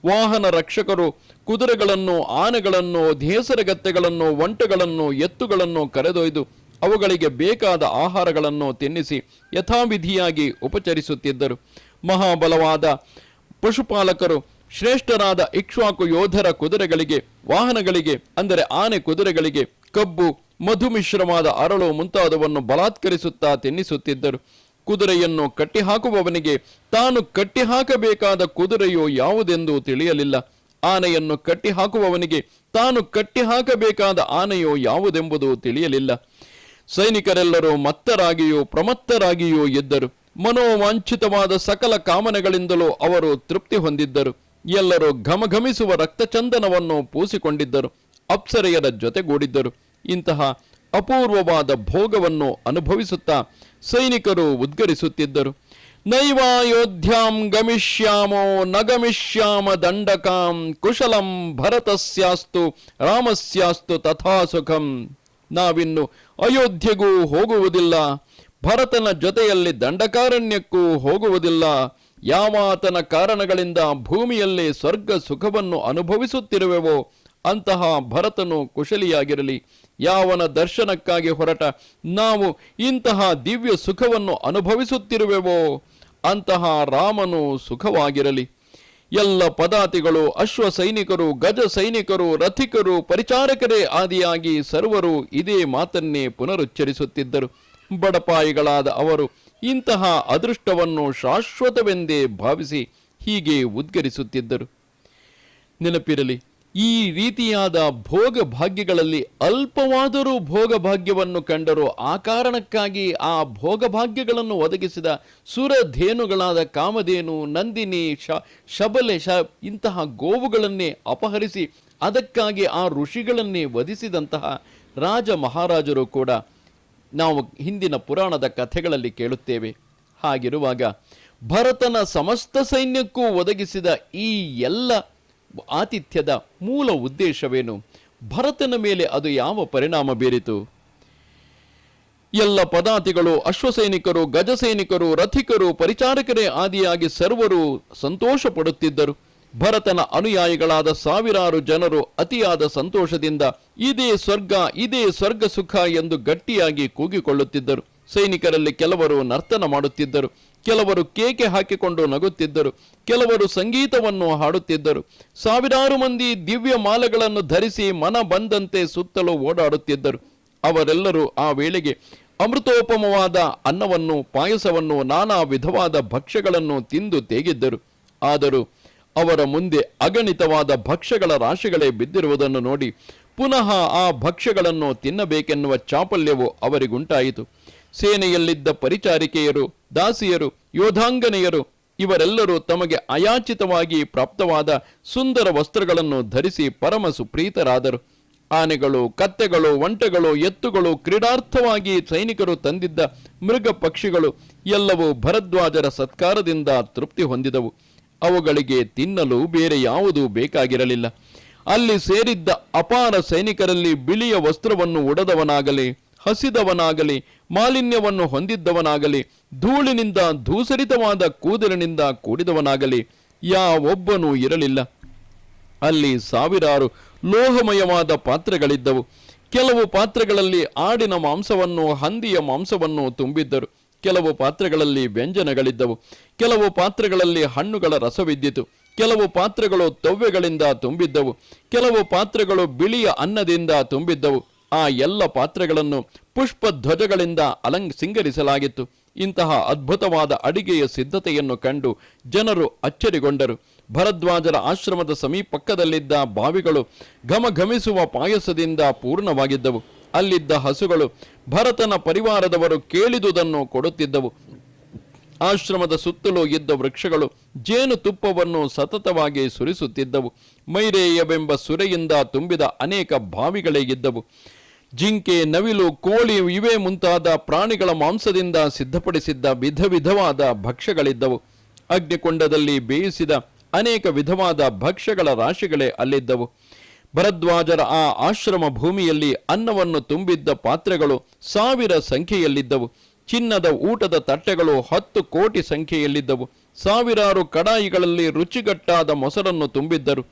ವಾಹನ ರಕ್ಷಕರು ಕುದುರೆಗಳನ್ನು, ಆನೆಗಳನ್ನು, ಧೇಸರಗತ್ತೆಗಳನ್ನು, ಒಂಟೆಗಳನ್ನು, ಎತ್ತುಗಳನ್ನು ಕರೆದೊಯ್ದು ಅವುಗಳಿಗೆ ಬೇಕಾದ ಆಹಾರಗಳನ್ನು ತಿನ್ನಿಸಿ ಯಥಾವಿಧಿಯಾಗಿ ಉಪಚರಿಸುತ್ತಿದ್ದರು. ಮಹಾಬಲವಾದ ಪಶುಪಾಲಕರು, ಶ್ರೇಷ್ಠರಾದ ಇಕ್ಷ್ವಾಕು ಯೋಧರ ಕುದುರೆಗಳಿಗೆ, ವಾಹನಗಳಿಗೆ, ಅಂದರೆ ಆನೆ ಕುದುರೆಗಳಿಗೆ ಕಬ್ಬು, ಮಧುಮಿಶ್ರವಾದ ಅರಳು ಮುಂತಾದವನ್ನು ಬಲಾತ್ಕರಿಸುತ್ತಾ ತಿನ್ನಿಸುತ್ತಿದ್ದರು. ಕುದುರೆಯನ್ನು ಕಟ್ಟಿಹಾಕುವವನಿಗೆ ತಾನು ಕಟ್ಟಿಹಾಕಬೇಕಾದ ಕುದುರೆಯು ಯಾವುದೆಂದು ತಿಳಿಯಲಿಲ್ಲ. ಆನೆಯನ್ನು ಕಟ್ಟಿಹಾಕುವವನಿಗೆ ತಾನು ಕಟ್ಟಿಹಾಕಬೇಕಾದ ಆನೆಯು ಯಾವುದೆಂಬುದು ತಿಳಿಯಲಿಲ್ಲ. ಸೈನಿಕರೆಲ್ಲರೂ ಮತ್ತರಾಗಿಯೂ ಪ್ರಮತ್ತರಾಗಿಯೂ ಇದ್ದರು. ಮನೋವಾಂಛಿತವಾದ ಸಕಲ ಕಾಮನೆಗಳಿಂದಲೂ ಅವರು ತೃಪ್ತಿ ಹೊಂದಿದ್ದರು. ಎಲ್ಲರೂ ಘಮಘಮಿಸುವ ರಕ್ತಚಂದನವನ್ನು ಪೂಸಿಕೊಂಡಿದ್ದರು. ಅಪ್ಸರೆಯರ ಜೊತೆಗೂಡಿದ್ದರು. ಇಂತಹ ಅಪೂರ್ವವಾದ ಭೋಗವನ್ನು ಅನುಭವಿಸುತ್ತಾ ಸೈನಿಕರು ಉದ್ಗರಿಸುತ್ತಿದ್ದರು. ನೈವಾಯೋಧ್ಯಾಂ ಗಮಿಷ್ಯಾಮೋ ನ ಗಮಿಷ್ಯಾಮ ದಂಡಕಾಂ ಕುಶಲಂ ಭರತಸ್ಯಾಸ್ತು ರಾಮಸ್ಯಾಸ್ತು ತಥಾ ಸುಖಂ ನಾವಿನ್ನು ಅಯೋಧ್ಯೆಗೂ ಹೋಗುವುದಿಲ್ಲ. ಭರತನ ಜೊತೆಯಲ್ಲಿ ದಂಡಕಾರಣ್ಯಕ್ಕೂ ಹೋಗುವುದಿಲ್ಲ. ಯಾವಾತನ ಕಾರಣಗಳಿಂದ ಭೂಮಿಯಲ್ಲಿ ಸ್ವರ್ಗ ಸುಖವನ್ನು ಅನುಭವಿಸುತ್ತಿರುವೆವೋ, ಅಂತಹ ಭರತನು ಕುಶಲಿಯಾಗಿರಲಿ. ಯಾವನ ದರ್ಶನಕ್ಕಾಗಿ ಹೊರಟ, ನಾವು ಇಂತಹ ದಿವ್ಯ ಸುಖವನ್ನು ಅನುಭವಿಸುತ್ತಿರುವೆವೋ, ಅಂತಹ ರಾಮನು ಸುಖವಾಗಿರಲಿ. ಎಲ್ಲ ಪದಾತಿಗಳು, ಅಶ್ವ ಸೈನಿಕರು, ಗಜ ಸೈನಿಕರು, ರಥಿಕರು, ಪರಿಚಾರಕರೇ ಆದಿಯಾಗಿ ಸರ್ವರು ಇದೇ ಮಾತನ್ನೇ ಪುನರುಚ್ಚರಿಸುತ್ತಿದ್ದರು. ಬಡಪಾಯಿಗಳಾದ ಅವರು ಇಂತಹ ಅದೃಷ್ಟವನ್ನು ಶಾಶ್ವತವೆಂದೇ ಭಾವಿಸಿ ಹೀಗೆ ಉದ್ಗರಿಸುತ್ತಿದ್ದರು. ನೆನಪಿರಲಿ, ಈ ರೀತಿಯಾದ ಭೋಗ ಭಾಗ್ಯಗಳಲ್ಲಿ ಅಲ್ಪವಾದರೂ ಭೋಗಭಾಗ್ಯವನ್ನು ಕಂಡರು ಆ ಕಾರಣಕ್ಕಾಗಿ ಆ ಭೋಗಭಾಗ್ಯಗಳನ್ನು ಒದಗಿಸಿದ ಸುರಧೇನುಗಳಾದ ಕಾಮಧೇನು, ನಂದಿನಿ, ಶ, ಶಬಲೆ, ಶ, ಇಂತಹ ಗೋವುಗಳನ್ನೇ ಅಪಹರಿಸಿ ಅದಕ್ಕಾಗಿ ಆ ಋಷಿಗಳನ್ನೇ ವಧಿಸಿದಂತಹ ರಾಜ ಮಹಾರಾಜರು ಕೂಡ ನಾವು ಹಿಂದಿನ ಪುರಾಣದ ಕಥೆಗಳಲ್ಲಿ ಕೇಳುತ್ತೇವೆ. ಹಾಗಿರುವಾಗ ಭರತನ ಸಮಸ್ತ ಸೈನ್ಯಕ್ಕೂ ಒದಗಿಸಿದ ಈ ಎಲ್ಲ ಆತಿಥ್ಯದ ಮೂಲ ಉದ್ದೇಶವೇನು? ಭರತನ ಮೇಲೆ ಅದು ಯಾವ ಪರಿಣಾಮ ಬೀರಿತು? ಎಲ್ಲ ಪದಾತಿಗಳು, ಅಶ್ವಸೈನಿಕರು, ಗಜಸೈನಿಕರು, ರಥಿಕರು, ಪರಿಚಾರಕರೇ ಆದಿಯಾಗಿ ಸರ್ವರು ಸಂತೋಷ ಪಡುತ್ತಿದ್ದರು ಭರತನ ಅನುಯಾಯಿಗಳಾದ ಸಾವಿರಾರು ಜನರು ಅತಿಯಾದ ಸಂತೋಷದಿಂದ ಇದೇ ಸ್ವರ್ಗ ಇದೇ ಸ್ವರ್ಗ ಸುಖ ಎಂದು ಗಟ್ಟಿಯಾಗಿ ಕೂಗಿಕೊಳ್ಳುತ್ತಿದ್ದರು. ಸೈನಿಕರಲ್ಲಿ ಕೆಲವರು ನರ್ತನ ಮಾಡುತ್ತಿದ್ದರು. ಕೆಲವರು ಕೇಕೆ ಹಾಕಿಕೊಂಡು ನಗುತ್ತಿದ್ದರು. ಕೆಲವರು ಸಂಗೀತವನ್ನು ಹಾಡುತ್ತಿದ್ದರು. ಸಾವಿರಾರು ಮಂದಿ ದಿವ್ಯ ಮಾಲೆಗಳನ್ನು ಧರಿಸಿ ಮನ ಬಂದಂತೆ ಸುತ್ತಲೂ ಓಡಾಡುತ್ತಿದ್ದರು. ಅವರೆಲ್ಲರೂ ಆ ವೇಳೆಗೆ ಅಮೃತೋಪಮವಾದ ಅನ್ನವನ್ನು, ಪಾಯಸವನ್ನು, ನಾನಾ ವಿಧವಾದ ಭಕ್ಷ್ಯಗಳನ್ನು ತಿಂದು ತೇಗಿದ್ದರು. ಆದರೂ ಅವರ ಮುಂದೆ ಅಗಣಿತವಾದ ಭಕ್ಷ್ಯಗಳ ರಾಶಿಗಳೇ ಬಿದ್ದಿರುವುದನ್ನು ನೋಡಿ ಪುನಃ ಆ ಭಕ್ಷ್ಯಗಳನ್ನು ತಿನ್ನಬೇಕೆನ್ನುವ ಚಾಪಲ್ಯವು ಅವರಿಗುಂಟಾಯಿತು. ಸೇನೆಯಲ್ಲಿದ್ದ ಪರಿಚಾರಿಕೆಯರು, ದಾಸಿಯರು, ಯೋಧಾಂಗನೆಯರು ಇವರೆಲ್ಲರೂ ತಮಗೆ ಅಯಾಚಿತವಾಗಿ ಪ್ರಾಪ್ತವಾದ ಸುಂದರ ವಸ್ತ್ರಗಳನ್ನು ಧರಿಸಿ ಪರಮ ಸುಪ್ರೀತರಾದರು. ಆನೆಗಳು, ಕತ್ತೆಗಳು, ಒಂಟೆಗಳು, ಎತ್ತುಗಳು, ಕ್ರೀಡಾರ್ಥವಾಗಿ ಸೈನಿಕರು ತಂದಿದ್ದ ಮೃಗ ಪಕ್ಷಿಗಳು ಎಲ್ಲವೂ ಭರದ್ವಾಜರ ಸತ್ಕಾರದಿಂದ ತೃಪ್ತಿ ಹೊಂದಿದವು. ಅವುಗಳಿಗೆ ತಿನ್ನಲು ಬೇರೆ ಯಾವುದೂ ಬೇಕಾಗಿರಲಿಲ್ಲ. ಅಲ್ಲಿ ಸೇರಿದ್ದ ಅಪಾರ ಸೈನಿಕರಲ್ಲಿ ಬಿಳಿಯ ವಸ್ತ್ರವನ್ನು ಉಡದವನಾಗಲಿ, ಹಸಿದವನಾಗಲಿ, ಮಾಲಿನ್ಯವನ್ನು ಹೊಂದಿದ್ದವನಾಗಲಿ, ಧೂಳಿನಿಂದ ಧೂಸರಿತವಾದ ಕೂದಲಿನಿಂದ ಕೂಡಿದವನಾಗಲಿ ಯಾವೊಬ್ಬನೂ ಇರಲಿಲ್ಲ. ಅಲ್ಲಿ ಸಾವಿರಾರು ಲೋಹಮಯವಾದ ಪಾತ್ರೆಗಳಿದ್ದವು. ಕೆಲವು ಪಾತ್ರೆಗಳಲ್ಲಿ ಆಡಿನ ಮಾಂಸವನ್ನು, ಹಂದಿಯ ಮಾಂಸವನ್ನು ತುಂಬಿದ್ದರು. ಕೆಲವು ಪಾತ್ರೆಗಳಲ್ಲಿ ವ್ಯಂಜನಗಳಿದ್ದವು. ಕೆಲವು ಪಾತ್ರೆಗಳಲ್ಲಿ ಹಣ್ಣುಗಳ ರಸವಿದ್ದಿತು. ಕೆಲವು ಪಾತ್ರೆಗಳು ತವ್ಯಗಳಿಂದ ತುಂಬಿದ್ದವು. ಕೆಲವು ಪಾತ್ರೆಗಳು ಬಿಳಿಯ ಅನ್ನದಿಂದ ತುಂಬಿದ್ದವು. ಆ ಎಲ್ಲ ಪಾತ್ರೆಗಳನ್ನು ಪುಷ್ಪ ಧ್ವಜಗಳಿಂದ ಅಲಂಗ್ ಸಿಂಗರಿಸಲಾಗಿತ್ತು. ಇಂತಹ ಅದ್ಭುತವಾದ ಅಡಿಗೆಯ ಸಿದ್ಧತೆಯನ್ನು ಕಂಡು ಜನರು ಅಚ್ಚರಿಗೊಂಡರು. ಭರದ್ವಾಜರ ಆಶ್ರಮದ ಸಮೀಪಕ್ಕದಲ್ಲಿದ್ದ ಬಾವಿಗಳು ಘಮಘಮಿಸುವ ಪಾಯಸದಿಂದ ಪೂರ್ಣವಾಗಿದ್ದವು. ಅಲ್ಲಿದ್ದ ಹಸುಗಳು ಭರತನ ಪರಿವಾರದವರು ಕೇಳಿದುದನ್ನು ಕೊಡುತ್ತಿದ್ದವು. ಆಶ್ರಮದ ಸುತ್ತಲೂ ಇದ್ದ ವೃಕ್ಷಗಳು ಜೇನು ತುಪ್ಪವನ್ನು ಸತತವಾಗಿ ಸುರಿಸುತ್ತಿದ್ದವು. ಮೈರೇಯವೆಂಬ ಸುರೆಯಿಂದ ತುಂಬಿದ ಅನೇಕ ಬಾವಿಗಳೇ ಇದ್ದವು. ಜಿಂಕೆ, ನವಿಲು, ಕೋಳಿ ಇವೇ ಮುಂತಾದ ಪ್ರಾಣಿಗಳ ಮಾಂಸದಿಂದ ಸಿದ್ಧಪಡಿಸಿದ್ದ ವಿಧ ವಿಧವಾದ ಭಕ್ಷ್ಯಗಳಿದ್ದವು. ಅಗ್ನಿಕೊಂಡದಲ್ಲಿ ಬೇಯಿಸಿದ ಅನೇಕ ವಿಧವಾದ ಭಕ್ಷ್ಯಗಳ ರಾಶಿಗಳೇ ಅಲ್ಲಿದ್ದವು. ಭರದ್ವಾಜರ ಆ ಆಶ್ರಮ ಭೂಮಿಯಲ್ಲಿ ಅನ್ನವನ್ನು ತುಂಬಿದ್ದ ಪಾತ್ರೆಗಳು ಸಾವಿರ ಸಂಖ್ಯೆಯಲ್ಲಿದ್ದವು. ಚಿನ್ನದ ಊಟದ ತಟ್ಟೆಗಳು ಹತ್ತು ಕೋಟಿ ಸಂಖ್ಯೆಯಲ್ಲಿದ್ದವು. ಸಾವಿರಾರು ಕಡಾಯಿಗಳಲ್ಲಿ ರುಚಿಗಟ್ಟಾದ ಮೊಸರನ್ನು ತುಂಬಿದ್ದರು.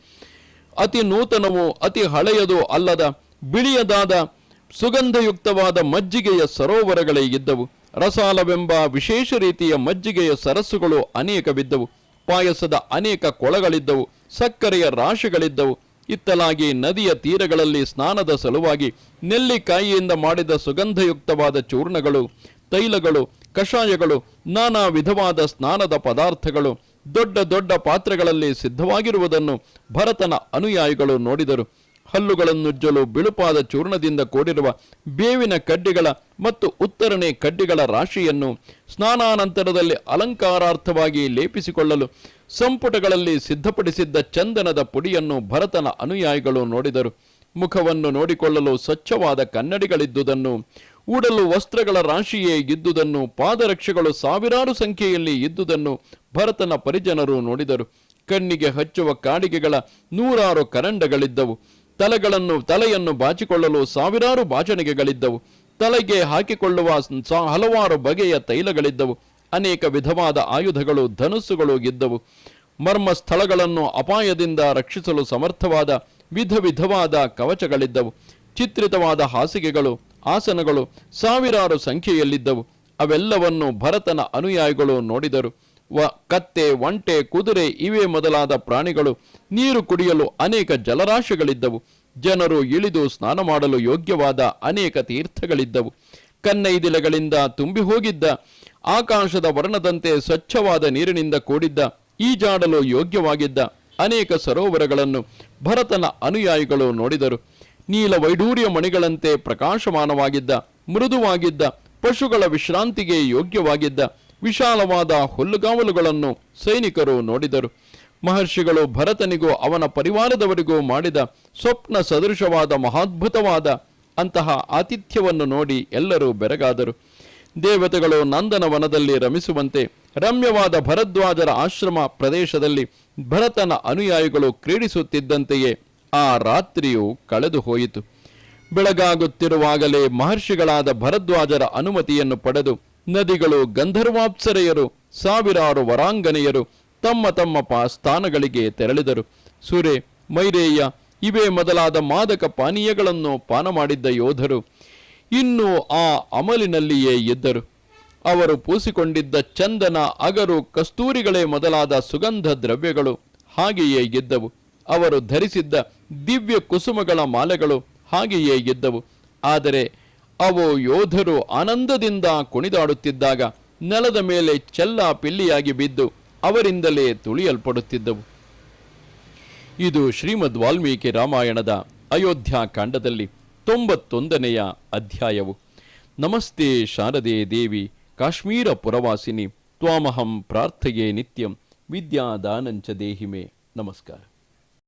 ಅತಿ ನೂತನವೂ ಅತಿ ಹಳೆಯದು ಅಲ್ಲದ ಬಿಳಿಯದಾದ ಸುಗಂಧಯುಕ್ತವಾದ ಮಜ್ಜಿಗೆಯ ಸರೋವರಗಳೇ ಇದ್ದವು. ರಸಾಲವೆಂಬ ವಿಶೇಷ ರೀತಿಯ ಮಜ್ಜಿಗೆಯ ಸರಸ್ಸುಗಳು ಅನೇಕವಿದ್ದವು. ಪಾಯಸದ ಅನೇಕ ಕೊಳಗಳಿದ್ದವು. ಸಕ್ಕರೆಯ ರಾಶಿಗಳಿದ್ದವು. ಇತ್ತಲಾಗಿ ನದಿಯ ತೀರಗಳಲ್ಲಿ ಸ್ನಾನದ ಸಲುವಾಗಿ ನೆಲ್ಲಿಕಾಯಿಯಿಂದ ಮಾಡಿದ ಸುಗಂಧಯುಕ್ತವಾದ ಚೂರ್ಣಗಳು, ತೈಲಗಳು, ಕಷಾಯಗಳು, ನಾನಾ ವಿಧವಾದ ಸ್ನಾನದ ಪದಾರ್ಥಗಳು ದೊಡ್ಡ ದೊಡ್ಡ ಪಾತ್ರೆಗಳಲ್ಲಿ ಸಿದ್ಧವಾಗಿರುವುದನ್ನು ಭರತನ ಅನುಯಾಯಿಗಳು ನೋಡಿದರು. ಹಲ್ಲುಗಳನ್ನುಜ್ಜಲು ಬಿಳುಪಾದ ಚೂರ್ಣದಿಂದ ಕೂಡಿರುವ ಬೇವಿನ ಕಡ್ಡಿಗಳ ಮತ್ತು ಉತ್ತರಣೆ ಕಡ್ಡಿಗಳ ರಾಶಿಯನ್ನು ಸ್ನಾನಾನಂತರದಲ್ಲಿ ಅಲಂಕಾರಾರ್ಥವಾಗಿ ಲೇಪಿಸಿಕೊಳ್ಳಲು ಸಂಪುಟಗಳಲ್ಲಿ ಸಿದ್ಧಪಡಿಸಿದ್ದ ಚಂದನದ ಪುಡಿಯನ್ನು ಭರತನ ಅನುಯಾಯಿಗಳು ನೋಡಿದರು. ಮುಖವನ್ನು ನೋಡಿಕೊಳ್ಳಲು ಸ್ವಚ್ಛವಾದ ಕನ್ನಡಿಗಳಿದ್ದುದನ್ನು ಉಡಲು ವಸ್ತ್ರಗಳ ರಾಶಿಯೇ ಇದ್ದುದನ್ನು, ಪಾದರಕ್ಷೆಗಳು ಸಾವಿರಾರು ಸಂಖ್ಯೆಯಲ್ಲಿ ಇದ್ದುದನ್ನು ಭರತನ ಪರಿಜನರು ನೋಡಿದರು. ಕಣ್ಣಿಗೆ ಹಚ್ಚುವ ಕಾಡಿಗೆಗಳ ನೂರಾರು ಕರಂಡಗಳಿದ್ದವು. ತಲೆಗಳನ್ನು, ತಲೆಯನ್ನು ಬಾಚಿಕೊಳ್ಳಲು ಸಾವಿರಾರು ಬಾಚಣಿಗೆಗಳಿದ್ದವು ತಲೆಗೆ ಹಾಕಿಕೊಳ್ಳುವ ಹಲವಾರು ಬಗೆಯ ತೈಲಗಳಿದ್ದವು. ಅನೇಕ ವಿಧವಾದ ಆಯುಧಗಳು, ಧನುಸ್ಸುಗಳು ಇದ್ದವು. ಮರ್ಮ ಸ್ಥಳಗಳನ್ನು ಅಪಾಯದಿಂದ ರಕ್ಷಿಸಲು ಸಮರ್ಥವಾದ ವಿಧ ವಿಧವಾದ ಕವಚಗಳಿದ್ದವು. ಚಿತ್ರಿತವಾದ ಹಾಸಿಗೆಗಳು, ಆಸನಗಳು ಸಾವಿರಾರು ಸಂಖ್ಯೆಯಲ್ಲಿದ್ದವು. ಅವೆಲ್ಲವನ್ನು ಭರತನ ಅನುಯಾಯಿಗಳು ನೋಡಿದರು. ಕತ್ತೆ, ಒಂಟೆ, ಕುದುರೆ ಇವೇ ಮೊದಲಾದ ಪ್ರಾಣಿಗಳು. ನೀರು ಕುಡಿಯಲು ಅನೇಕ ಜಲರಾಶಿಗಳಿದ್ದವು. ಜನರು ಇಳಿದು ಸ್ನಾನ ಮಾಡಲು ಯೋಗ್ಯವಾದ ಅನೇಕ ತೀರ್ಥಗಳಿದ್ದವು. ಕನ್ನೈದಿಲಗಳಿಂದ ತುಂಬಿ ಹೋಗಿದ್ದ. ಆಕಾಶದ ವರ್ಣದಂತೆ ಸ್ವಚ್ಛವಾದ ನೀರಿನಿಂದ ಕೂಡಿದ್ದ. ಈಜಾಡಲು ಯೋಗ್ಯವಾಗಿದ್ದ ಅನೇಕ ಸರೋವರಗಳನ್ನು ಭರತನ ಅನುಯಾಯಿಗಳು ನೋಡಿದರು. ನೀಲ ವೈಡೂರ್ಯ ಮಣಿಗಳಂತೆ ಪ್ರಕಾಶಮಾನವಾಗಿದ್ದ, ಮೃದುವಾಗಿದ್ದ, ಪಶುಗಳ ವಿಶ್ರಾಂತಿಗೆ ಯೋಗ್ಯವಾಗಿದ್ದ ವಿಶಾಲವಾದ ಹುಲ್ಲುಗಾವಲುಗಳನ್ನು ಸೈನಿಕರು ನೋಡಿದರು. ಮಹರ್ಷಿಗಳು ಭರತನಿಗೂ ಅವನ ಪರಿವಾರದವರಿಗೂ ಮಾಡಿದ ಸ್ವಪ್ನ ಸದೃಶವಾದ ಮಹಾದ್ಭುತವಾದ ಅಂತಹ ಆತಿಥ್ಯವನ್ನು ನೋಡಿ ಎಲ್ಲರೂ ಬೆರಗಾದರು. ದೇವತೆಗಳು ನಂದನವನದಲ್ಲಿ ರಮಿಸುವಂತೆ ರಮ್ಯವಾದ ಭರದ್ವಾಜರ ಆಶ್ರಮ ಪ್ರದೇಶದಲ್ಲಿ ಭರತನ ಅನುಯಾಯಿಗಳು ಕ್ರೀಡಿಸುತ್ತಿದ್ದಂತೆಯೇ ಆ ರಾತ್ರಿಯು ಕಳೆದು ಹೋಯಿತು. ಬೆಳಗಾಗುತ್ತಿರುವಾಗಲೇ ಮಹರ್ಷಿಗಳಾದ ಭರದ್ವಾಜರ ಅನುಮತಿಯನ್ನು ಪಡೆದು ನದಿಗಳು ಗಂಧರ್ವಾಪ್ಸರೆಯರು, ಸಾವಿರಾರು ವರಾಂಗನೆಯರು ತಮ್ಮ ತಮ್ಮ ಪಾ ಸ್ಥಾನಗಳಿಗೆ ತೆರಳಿದರು. ಸುರೆ, ಮೈರೇಯ, ಇವೇ ಮೊದಲಾದ ಮಾದಕ ಪಾನೀಯಗಳನ್ನು ಪಾನ ಮಾಡಿದ್ದ ಯೋಧರು ಇನ್ನೂ ಆ ಅಮಲಿನಲ್ಲಿಯೇ ಇದ್ದರು. ಅವರು ಪೂಸಿಕೊಂಡಿದ್ದ ಚಂದನ, ಅಗರು, ಕಸ್ತೂರಿಗಳೇ ಮೊದಲಾದ ಸುಗಂಧ ದ್ರವ್ಯಗಳು ಹಾಗೆಯೇ ಇದ್ದವು. ಅವರು ಧರಿಸಿದ್ದ ದಿವ್ಯ ಕುಸುಮಗಳ ಮಾಲೆಗಳು ಹಾಗೆಯೇ ಇದ್ದವು. ಆದರೆ ಅವು ಯೋಧರು ಆನಂದದಿಂದ ಕುಣಿದಾಡುತ್ತಿದ್ದಾಗ ನೆಲದ ಮೇಲೆ ಚೆಲ್ಲ ಪಿಲ್ಲಿಯಾಗಿ ಬಿದ್ದು ಅವರಿಂದಲೇ ತುಳಿಯಲ್ಪಡುತ್ತಿದ್ದವು. ಇದು ಶ್ರೀಮದ್ ವಾಲ್ಮೀಕಿ ರಾಮಾಯಣದ ಅಯೋಧ್ಯ ಕಾಂಡದಲ್ಲಿ ತೊಂಬತ್ತೊಂದನೆಯ ಅಧ್ಯಾಯವು. ನಮಸ್ತೆ ಶಾರದೆ ದೇವಿ, ಕಾಶ್ಮೀರ ಪುರವಾಸಿನಿ, ತ್ವಾಮಹಂ ಪ್ರಾರ್ಥೆಯೇ ನಿತ್ಯಂ, ವಿದ್ಯಾದಾನಂಚ ದೇಹಿಮೆ. ನಮಸ್ಕಾರ.